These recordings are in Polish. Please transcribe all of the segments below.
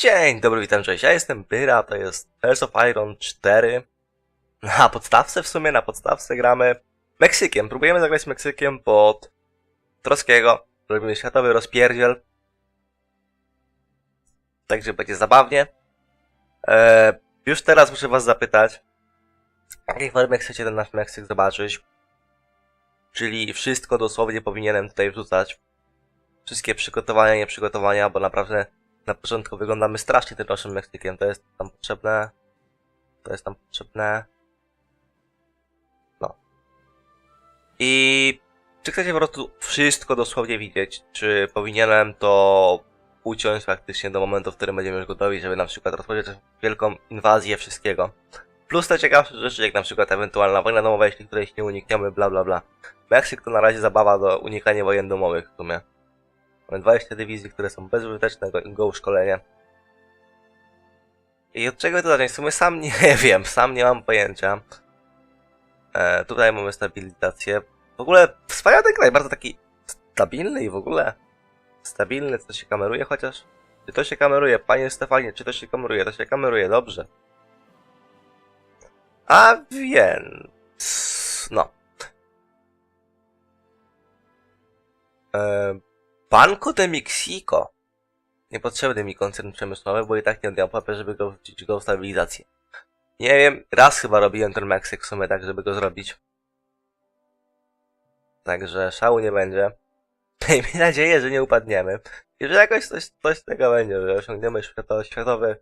Dzień dobry, witam, cześć. Ja jestem Byra, to jest Tales of Iron 4. Na podstawce w sumie, na podstawce gramy Meksykiem. Próbujemy zagrać Meksykiem pod Troskiego. Robimy światowy rozpierdziel. Także będzie zabawnie. Eee, już teraz muszę was zapytać, w jakiej formie chcecie ten nasz Meksyk zobaczyć? Czyli wszystko dosłownie powinienem tutaj wrzucać. Wszystkie przygotowania, nieprzygotowania, bo naprawdę na początku wyglądamy strasznie tym naszym Meksykiem. To jest tam potrzebne. To jest tam potrzebne. No. I czy chcecie po prostu wszystko dosłownie widzieć? Czy powinienem to uciąć faktycznie do momentu, w którym będziemy już gotowi, żeby na przykład rozpocząć wielką inwazję wszystkiego? Plus te ciekawsze rzeczy, jak na przykład ewentualna wojna domowa, jeśli którejś nie unikniemy, bla bla bla. Meksyk to na razie zabawa do unikania wojen domowych w sumie. Mamy 20 dywizji, które są bezużyteczne, go, go szkolenie. I od czego to zacząć? W sumie sam nie wiem, sam nie mam pojęcia. E, tutaj mamy stabilizację. W ogóle wspaniały ten kraj, bardzo taki stabilny i w ogóle stabilny, co się kameruje chociaż? Czy to się kameruje? Panie Stefanie, czy to się kameruje? To się kameruje, dobrze. A więc... No. E, Banco de Mexico. Niepotrzebny mi koncern przemysłowy, bo i tak nie odjął papę, żeby go wrzucić go w stabilizację. Nie wiem, raz chyba robiłem ten Meksyk w sumie tak, żeby go zrobić. Także szału nie będzie. Miejmy nadzieję, że nie upadniemy. I że jakoś coś, coś tego będzie, że osiągniemy świato, światowy...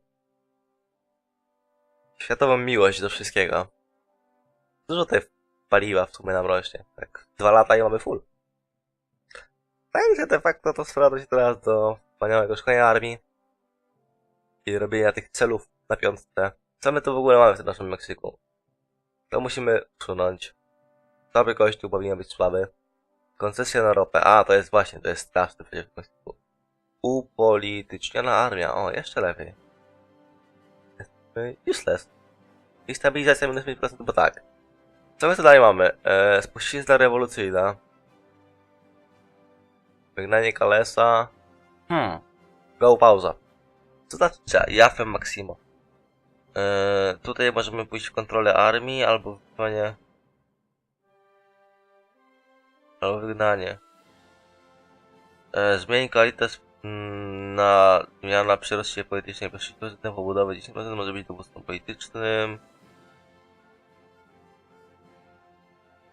Światową miłość do wszystkiego. Dużo tej paliwa w sumie nam rośnie. Tak, dwa lata i mamy full. Także de facto to sprowadza się teraz do wspaniałego szkolenia armii i robienia tych celów na piątce. Co my tu w ogóle mamy w tym naszym Meksyku? To musimy usunąć. Dobry kościół powinien być słaby. Koncesja na ropę. A, to jest właśnie, to jest straszne przecież w Meksyku. Upolityczniona armia. O, jeszcze lepiej. Jesteśmy useless. I stabilizacja minus 5%, bo tak. Co my tu dalej mamy? Eee, spuścizna rewolucyjna. Wygnanie Kalesa. Hmm. Go pauza. Co znaczy Jafem Maximo? Eee, tutaj możemy pójść w kontrolę armii albo w wykonanie. Albo wygnanie. Eee, zmień Kalitas mm, na zmiana przy rozsie politycznej bez 6% pobudowy 10% może być dowództwem politycznym.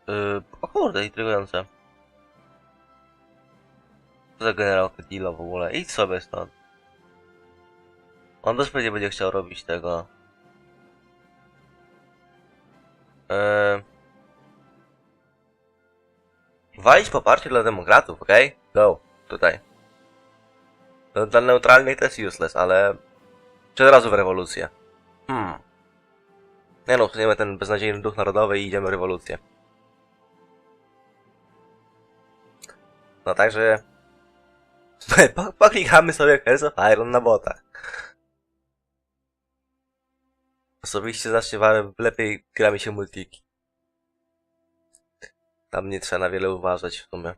Eee, o kurde, intrygujące. Za generał Kedilo w ogóle? Idź sobie stąd. On też pewnie będzie chciał robić tego. Eee... Walić poparcie dla demokratów? Okay? Go. Tutaj. No, dla neutralnych to jest useless, ale... Czy od razu w rewolucję? Hmm. Nie no, usuniemy ten beznadziejny duch narodowy i idziemy w rewolucję. No także... Po- Poklikamy sobie Hearts of Iron na botach. Osobiście znacznie lepiej gra mi się multiki. Tam nie trzeba na wiele uważać w sumie.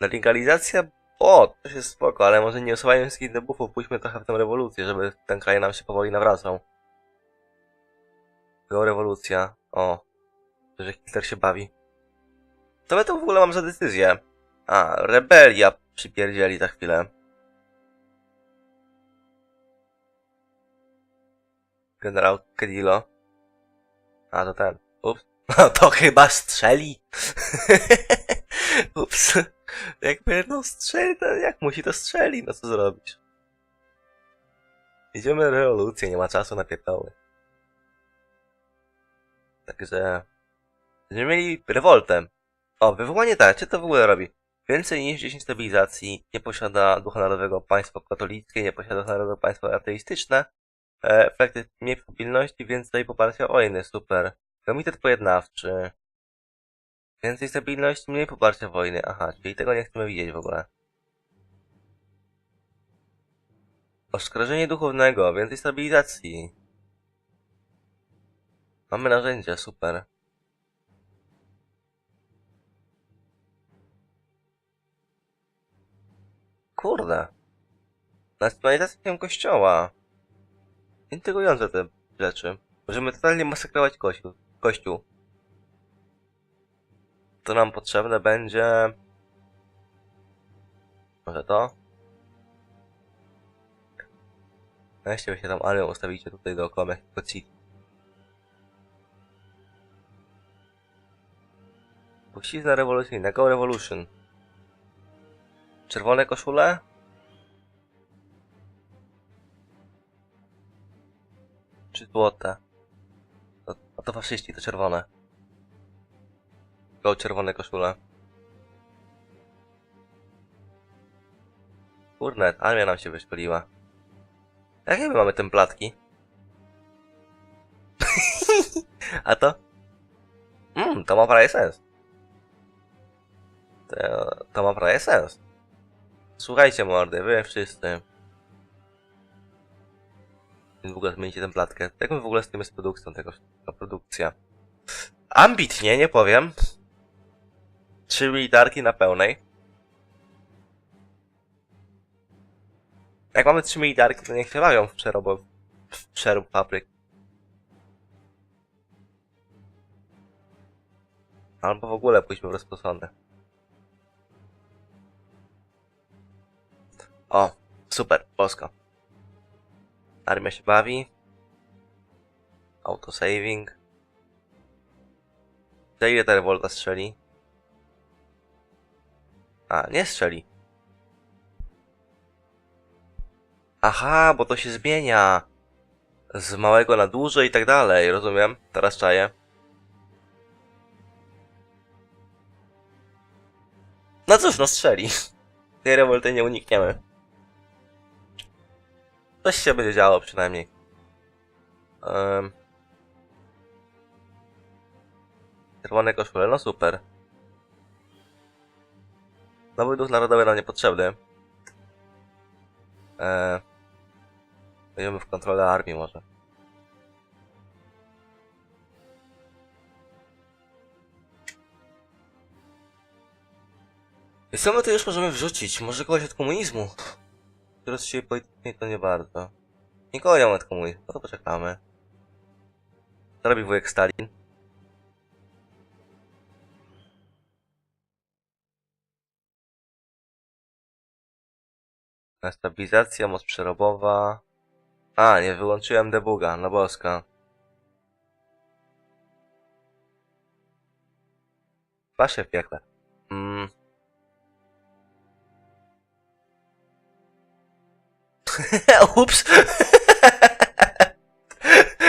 Legalizacja? O, to jest spoko, ale może nie usuwajmy wszystkich debuffów, pójdźmy trochę w tę rewolucję, żeby ten kraj nam się powoli nawracał. Go rewolucja. O. Że Hitler się bawi. Co my tu w ogóle mam za decyzję? A, rebelia przypierdzieli za chwilę. Generał Kedilo. A, to ten. Ups. No to chyba strzeli. Ups. Jakby no strzeli, to jak musi to strzeli, no co zrobisz? Idziemy rewolucję, nie ma czasu na pierdoły. Także... Będziemy mieli rewoltę. O, wywołanie tarczy to w ogóle robi. Więcej niż 10 stabilizacji, nie posiada ducha narodowego państwo katolickie, nie posiada ducha narodowego państwo ateistyczne. E, efekty mniej stabilności, więcej poparcia wojny, super. Komitet pojednawczy. Więcej stabilności, mniej poparcia wojny. Aha, czyli tego nie chcemy widzieć w ogóle. Oskarżenie duchownego, więcej stabilizacji. Mamy narzędzia, super. Kurde. Nacjonalizacją kościoła. Intrygujące te rzeczy. Możemy totalnie masakrować kościół. kościół. To nam potrzebne będzie... Może to? Weźcie się tam armią ustawicie tutaj dookoła Mexico City. Pościzna rewolucyjna, Go Revolution. Czerwone koszule? Czy złote? To, a to faszyści, to czerwone. Go czerwone koszule. Kurnet, armia nam się wyszkoliła. Jakie my mamy templatki? A to? Mmm, to ma prawie sens. To, to ma prawie sens. Słuchajcie mordy, wy wszyscy. W ogóle zmienicie templatkę. Jak my w ogóle z tym jest produkcją tego, ta produkcja? Ambitnie, nie powiem. Trzy militarki na pełnej. Jak mamy trzy militarki, to niech się bawią w przerobo, w przerób papryk. Albo w ogóle pójdźmy w rozposądne. O, super, Polska. Armia się bawi. Autosaving. Za ile ta rewolta strzeli? A, nie strzeli. Aha, bo to się zmienia. Z małego na duże i tak dalej, rozumiem. Teraz czaję. No cóż, no strzeli. Tej rewolty nie unikniemy. Coś się będzie działo przynajmniej. Um. Czerwone koszule, no super. Nowy duch narodowy nam niepotrzebny. Eee. Wejdziemy w kontrolę armii może. I co my tu już możemy wrzucić? Może kogoś od komunizmu? Teraz się politycznie to nie. Nikogo nie ma od komunizmu, no to poczekamy. Co robi wujek Stalin? Stabilizacja, moc przerobowa. A, nie wyłączyłem debuga, no boska. Pasie w piekle. Mm. Ups!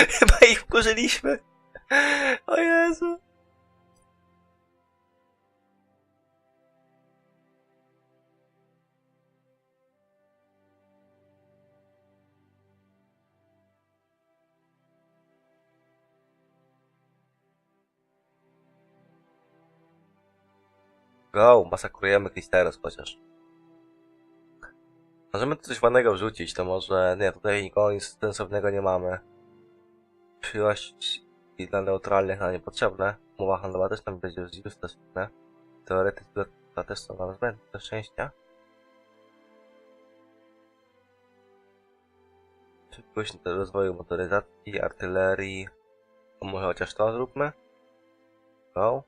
Chyba ich wkurzyliśmy. O Jezu. Go, masakrujemy Kristeros chociaż. Możemy tu coś ładnego wrzucić, to może... Nie, tutaj nikogo nic sensownego nie mamy. Przyłość i dla neutralnych na niepotrzebne. Umowa handlowa też nam będzie uselessne. Teoretycznie to też są nam zbędne do szczęścia. Szybkość rozwoju motoryzacji, artylerii. To może chociaż to zróbmy. Go.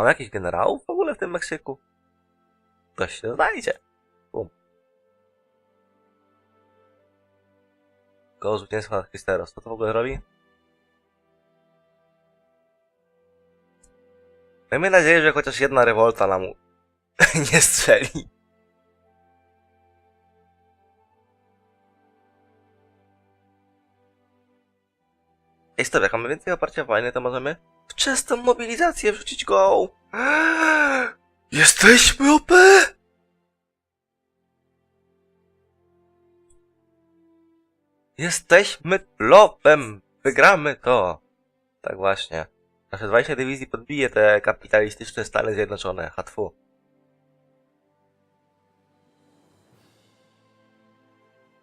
Mam jakichś generałów w ogóle w tym Meksyku? Ktoś się znajdzie. Bum. Koło zwycięstwa nad Cristeros. Co to w ogóle robi? Miejmy nadzieję, że chociaż jedna rewolta nam nie strzeli. Ej, stop, jak mamy więcej oparcia wojny, to możemy wczesną mobilizację wrzucić go. Jesteśmy OP! Jesteśmy lopem! Wygramy to! Tak właśnie. Nasze 20 dywizji podbije te kapitalistyczne Stany Zjednoczone. Hatfu.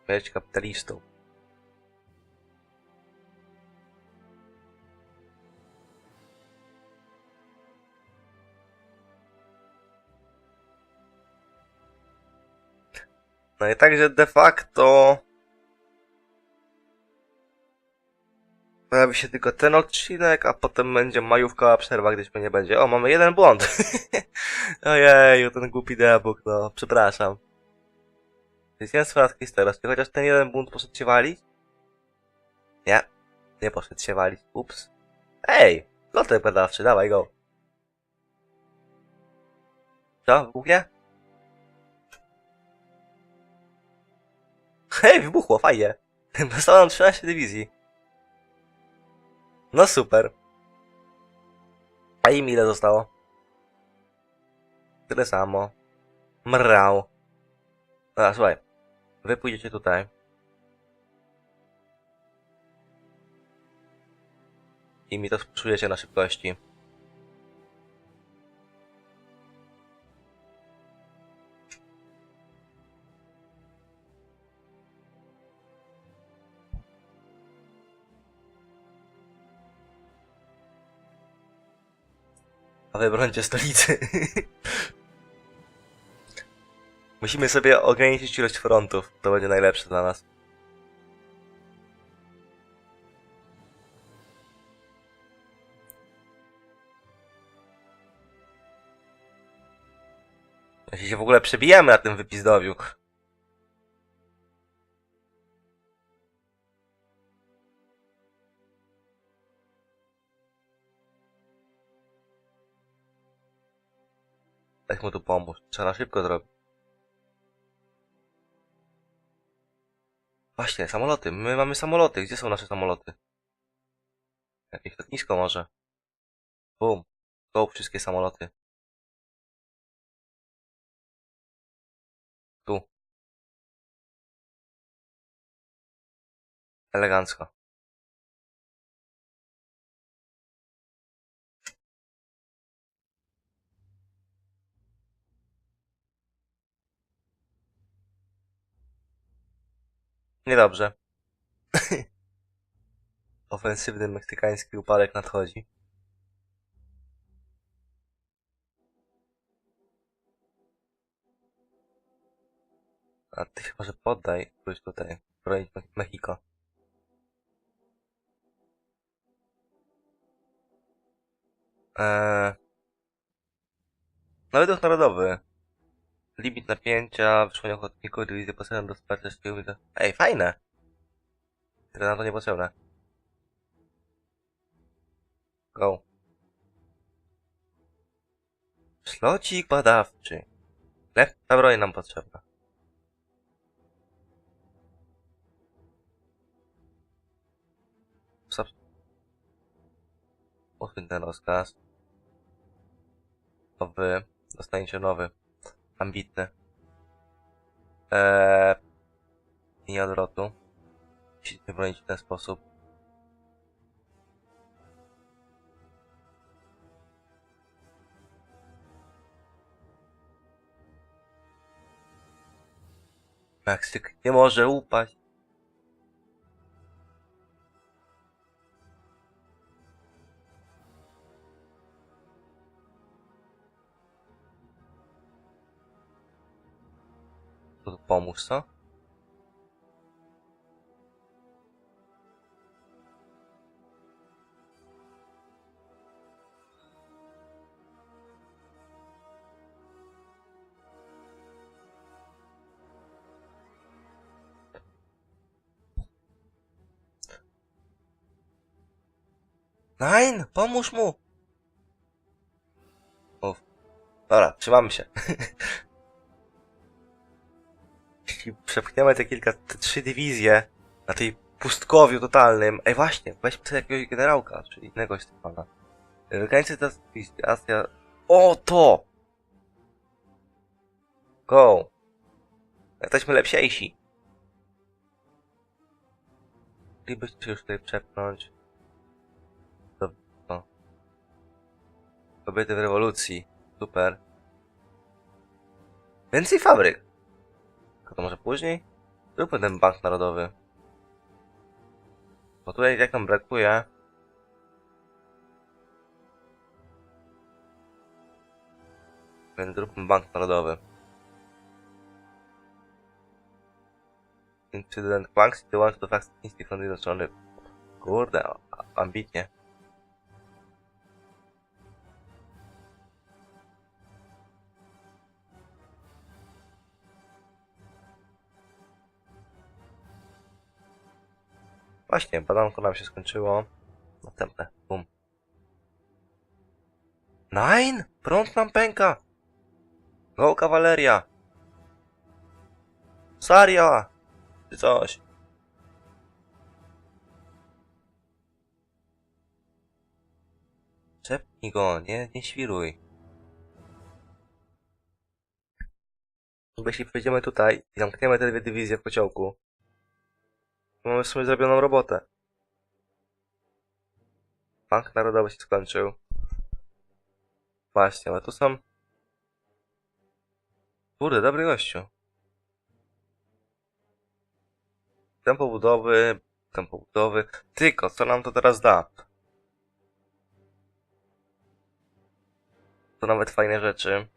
Śmierć kapitalistów. No i także de facto pojawi się tylko ten odcinek, a potem będzie majówkowa przerwa, gdyż mnie nie będzie. O, mamy jeden błąd. Ojeju, ten głupi debug, no, przepraszam. Zwycięstwo nad Kisteros. Czy chociaż ten jeden bunt poszedł się walić? Nie. Nie poszedł się walić. Ups. Ej! Lotek badawczy, dawaj go. Co? Wybuchnie? Hej, wybuchło, fajnie. Dostałem 13 dywizji. No super. A im ile zostało? Tyle samo. Mrał. A, słuchaj. Wy pójdziecie tutaj. I mi to czujecie na szybkości. A wy brońcie stolicy. Musimy sobie ograniczyć ilość frontów. To będzie najlepsze dla nas. Jeśli się w ogóle przebijamy na tym wypizdowiu. Weź mu tu pomóż. Trzeba szybko zrobić. Właśnie, samoloty. My mamy samoloty. Gdzie są nasze samoloty? Jakieś lotnisko może? Bum. Go wszystkie samoloty. Tu. Elegancko. Niedobrze. Ofensywny meksykański upadek nadchodzi. A ty się może poddaj, pójdź tutaj, bronić Me- Mexico. Eee... Nawet narodowy. Limit napięcia, wyszkolenie ochotników, dywizję potrzebną do wsparcia szkół. Ej, fajne! Tyle to niepotrzebne. Go. Szlocik badawczy. Lepka broń nam potrzebna. Stop. Usuń ten rozkaz. To wy dostaniecie nowy. Ambitny. Eee... Linia odwrotu. Musicie bronić w ten sposób. Meksyk nie może upaść. Pomóż, co? Nein, pomóż mu! Uf. Dobra, trzymamy się. Jeśli przepchniemy te kilka, te trzy dywizje na tej pustkowiu totalnym. Ej, właśnie, weźmy sobie jakiegoś generałka, czy innego Stefana. To Azja... O, to! Go! Jesteśmy lepsiejsi. Moglibyście już tutaj przepchnąć. To, o. Kobiety w rewolucji. Super. Więcej fabryk. Tylko to może później? Zróbmy ten bank narodowy. Bo tutaj jak nam brakuje... Więc zróbmy bank narodowy. incydent i dołączył do chińskiej Stanów Zjednoczonych. Kurde, ambitnie. Właśnie, badanko nam się skończyło. Następne. Bum. Nine? Prąd nam pęka! Go, kawaleria! Saria! Czy coś? Czepnij go, nie, nie świruj. Jeśli przejdziemy tutaj i zamkniemy te dwie dywizje w kociołku, mamy w sumie zrobioną robotę. Bank Narodowy się skończył. Właśnie, ale tu są... Kurde, dobry gościu. Tempo budowy, tempo budowy. Tylko, co nam to teraz da? To nawet fajne rzeczy.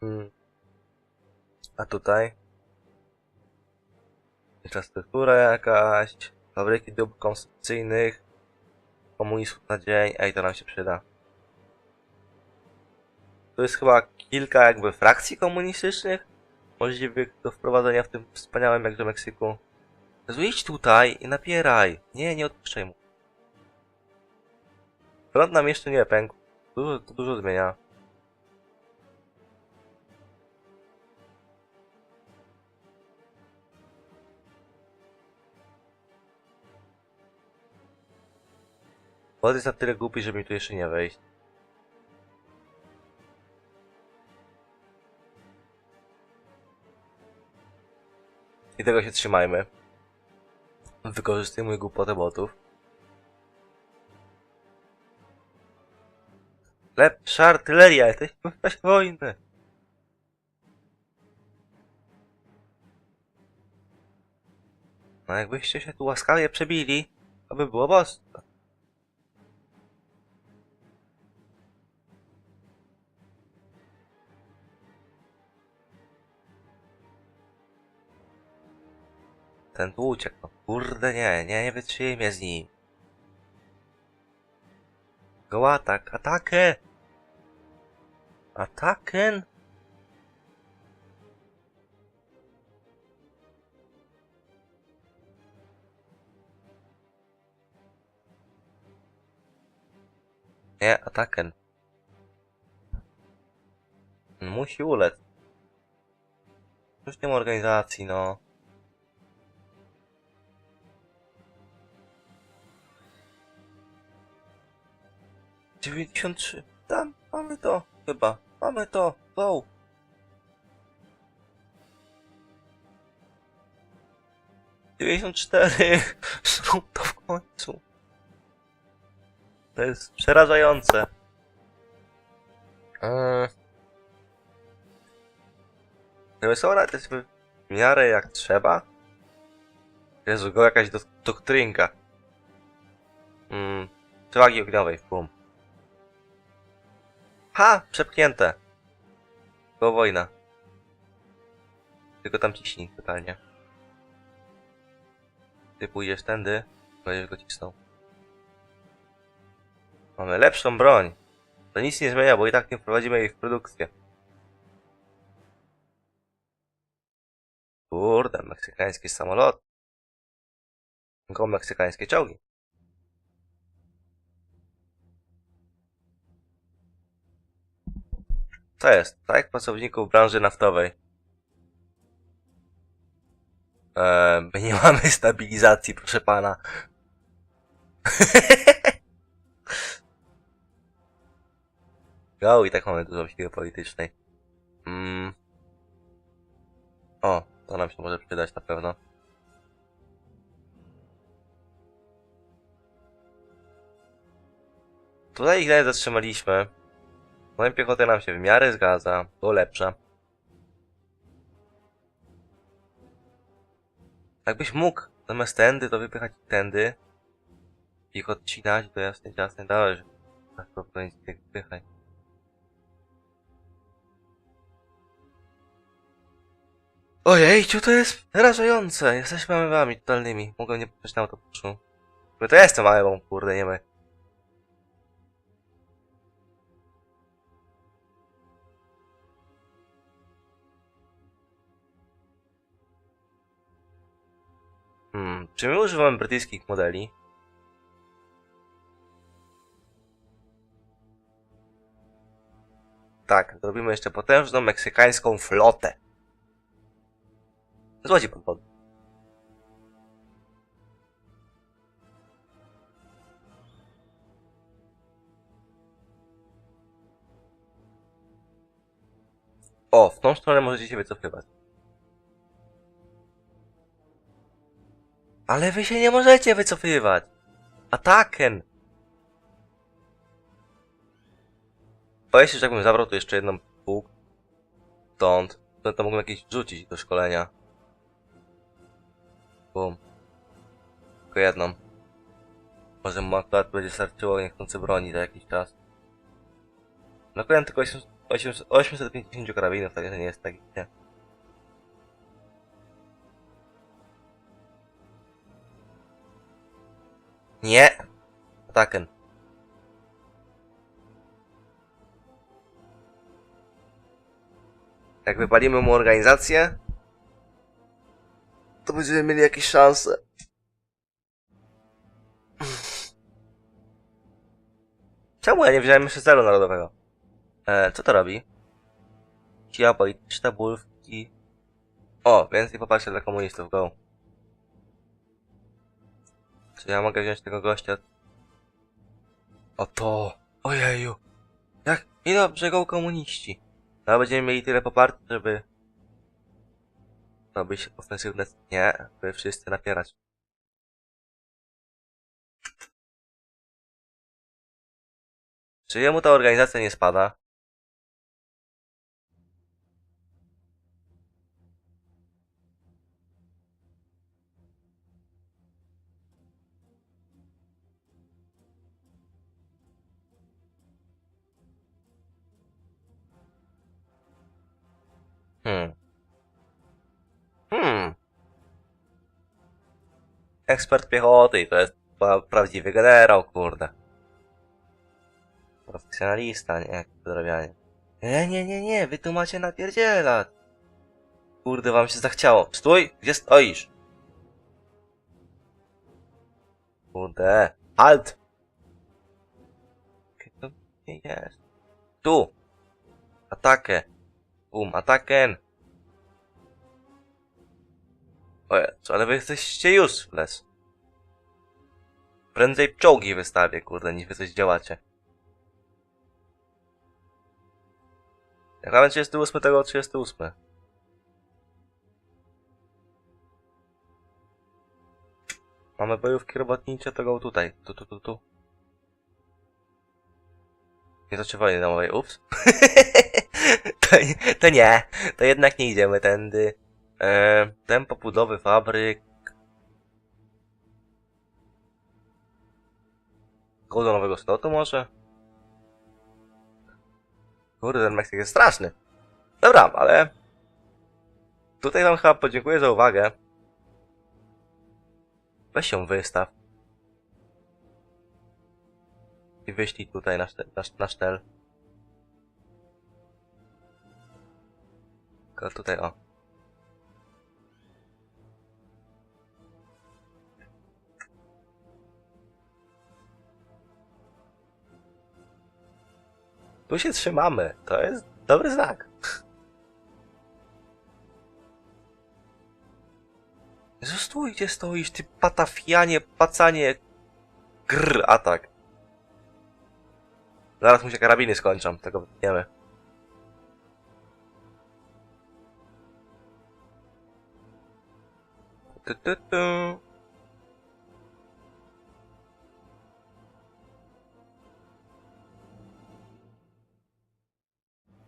Hmm. A tutaj? Infrastruktura jakaś, fabryki dóbr konstrukcyjnych, komunistów na dzień, ej, to nam się przyda. Tu jest chyba kilka jakby frakcji komunistycznych, możliwych do wprowadzenia w tym wspaniałym jakże Meksyku. Jezu, idź tutaj i napieraj. Nie, nie odpuszczaj mu. Front nam jeszcze nie pękł. Dużo, to dużo zmienia. Wod jest na tyle głupi, żeby mi tu jeszcze nie wejść. I tego się trzymajmy. Wykorzystujmy głupotę botów. Lepsza artyleria, jesteśmy w czasie wojny. No jakbyście się tu łaskawie przebili, to by było bosko. Ten tu uciekł. No kurde nie, nie, nie wytrzymię z nim. Go atak, atakę! Ataken? Nie, ataken. Musi ulec. Już nie ma organizacji, no. Dziewięćdziesiąt trzy. Tam, mamy to, chyba. Mamy to, go. Dziewięćdziesiąt cztery. Zrób to w końcu. To jest przerażające. Eee. Remesora to jest w miarę jak trzeba. Jezu, go jakaś do doktrynka. Mm, przewagi ogniowej, bum. Ha! Przepchnięte. Go wojna. Tylko tam ciśnij totalnie. Ty pójdziesz tędy, będziesz go cisnął. Mamy lepszą broń. To nic nie zmienia, bo i tak nie wprowadzimy jej w produkcję. Kurde, meksykański samolot. Go meksykańskie czołgi. Co jest? Tak? Pracowników branży naftowej. Eee, my nie mamy stabilizacji, proszę pana. Go i tak mamy dużo siły politycznej. Mm. O, to nam się może przydać na pewno. Tutaj ich zatrzymaliśmy. Moja piechota nam się w miarę zgadza, to lepsza. Jakbyś mógł zamiast tędy to wypychać tędy ich odcinać, to jasne, jasne dałeś. Tak to powinien tych tak wypychać. Ojejciu, to jest rażające. Jesteśmy amebami totalnymi. Mogę nie patrzeć na autobuszu. My to jestem amebą, kurde, nie wiem. Hmm, czy my używamy brytyjskich modeli? Tak, zrobimy jeszcze potężną meksykańską flotę. Złoci pan pod. O, w tą stronę możecie się wycofywać. Ale wy się nie możecie wycofywać. Ataken. Się, że jakbym zabrał tu jeszcze jedną pół stąd, to, to mógłbym jakieś rzucić do szkolenia. Bum. Tylko jedną. Może mu akurat będzie starczyło niechcący broni za jakiś czas. Nakładam tylko 800 800 850 karabinów, także nie jest tak nie. Nie! Ataken. Jak wypalimy mu organizację, to będziemy mieli jakieś szanse. Czemu ja nie wziąłem jeszcze celu narodowego? E, co to robi? Siła polityczna, bulwki. O, więcej poparcia dla komunistów, go. Czy ja mogę wziąć tego gościa? O to! Ojeju! Jak niedobrze go komuniści. No, będziemy mieli tyle poparcia, żeby robić ofensywne... Nie, by wszyscy napierać. Czy jemu ta organizacja nie spada? Ekspert piechoty i to jest pa- prawdziwy generał, kurde. Profesjonalista, nie? Jak podrabianie. Nie, nie, nie, nie, wy tu macie napierdzielać. Kurde, wam się zachciało. Stój! Gdzie stoisz? Kurde. Halt! Gdzie to nie jest? Tu! Atakę! Bum, ataken! O Jezu, ale wy jesteście useless. Prędzej czołgi wystawię, kurde, niż wy coś działacie. Jak mamy 38, tego 38. Mamy bojówki robotnicze, to go tutaj. Tu, tu, tu, tu. Nie zaczywali na mowej, ups. to, to nie, to jednak nie idziemy tędy. E, tempo budowy fabryk. Go do nowego slotu może? Kurde, ten Meksyk jest straszny. Dobra, ale... Tutaj wam chyba podziękuję za uwagę. Weź się wystaw. I wyślij tutaj na, sztel, na, na sztel. Tylko tutaj, o. Tu się trzymamy. To jest dobry znak. Jezu, stój, gdzie stoisz, ty patafianie, pacanie. Grr, atak. Zaraz mu się karabiny skończą, tego wiemy. Tu, tu, tu.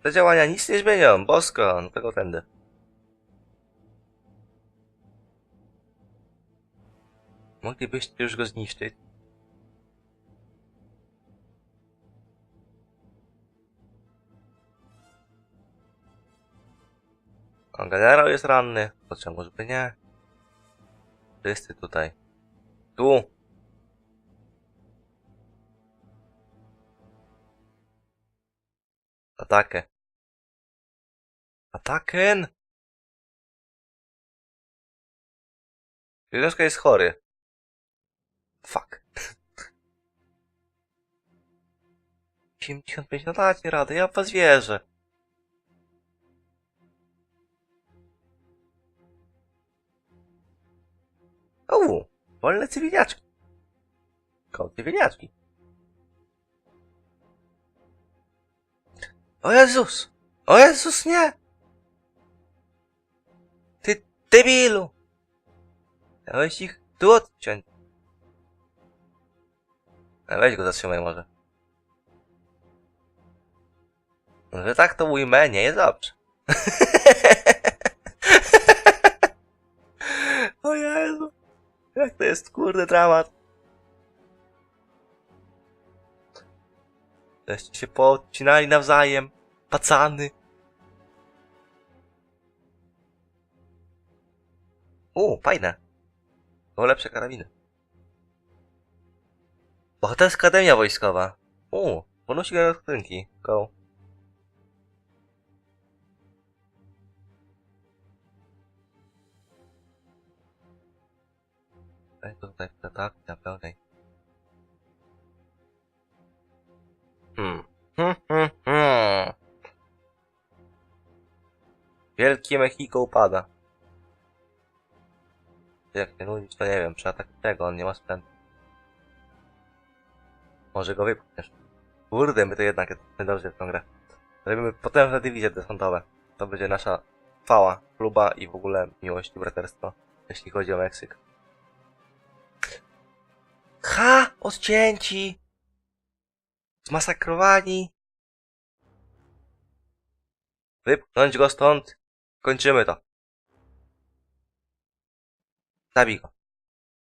Te działania nic nie zmienią, bosko, no tego tędy. Moglibyście już go zniszczyć. A generał jest ranny. To czemu żeby nie? Wszyscy tutaj. Tu! Atakę. Ataken! Judeska jest chory. Fuck. 75 no dacie radę, ja was wierzę. O, wolne cywiliaczki. Koło cywiliaczki. O Jezus! O Jezus, nie! Ty debilu! Dałeś ich tu odciąć. A weź go zatrzymaj może. Że tak to ujmę, nie jest dobrze. o Jezu. Jak to jest kurde dramat. Żeście się poodcinali nawzajem. Pacany. U, fajne. O, lepsze karabiny. Bohaterska Akademia Wojskowa. U, bonusik do skrzynki. Go. Ej, tutaj tak, na pełnej. Hmm. Hmm, hmm, hmm. Wielkie Mexico upada. Jak nie nudzić, to nie wiem, czy atak tego, on nie ma sprzętu. Może go wypchniesz. Kurde, my to jednak jesteśmy dobrze w tą grę. Robimy potężne dywizje desantowe. To będzie nasza fała, kluba i w ogóle miłość i braterstwo, jeśli chodzi o Meksyk. Ha! Odcięci! Zmasakrowani! Wypchnąć go stąd! Kończymy to. Zabij go.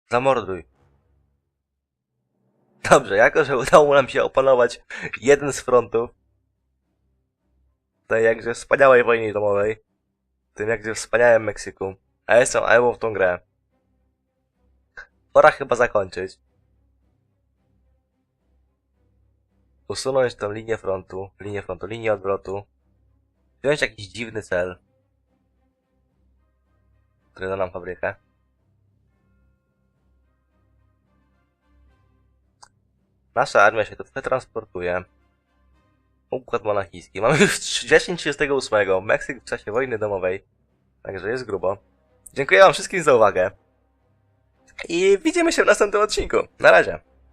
Zamorduj. Dobrze, jako że udało nam się opanować jeden z frontów tej jakże wspaniałej wojnie domowej, tym jakże wspaniałym Meksyku, a jestem Aemą w tą grę, pora chyba zakończyć. Usunąć tą linię frontu, linię frontu, linię odwrotu, wziąć jakiś dziwny cel, który da nam fabrykę. Nasza armia się tu przetransportuje. Układ monachijski. Mamy już wrzesień 38. Meksyk w czasie wojny domowej. Także jest grubo. Dziękuję wam wszystkim za uwagę. I widzimy się w następnym odcinku. Na razie.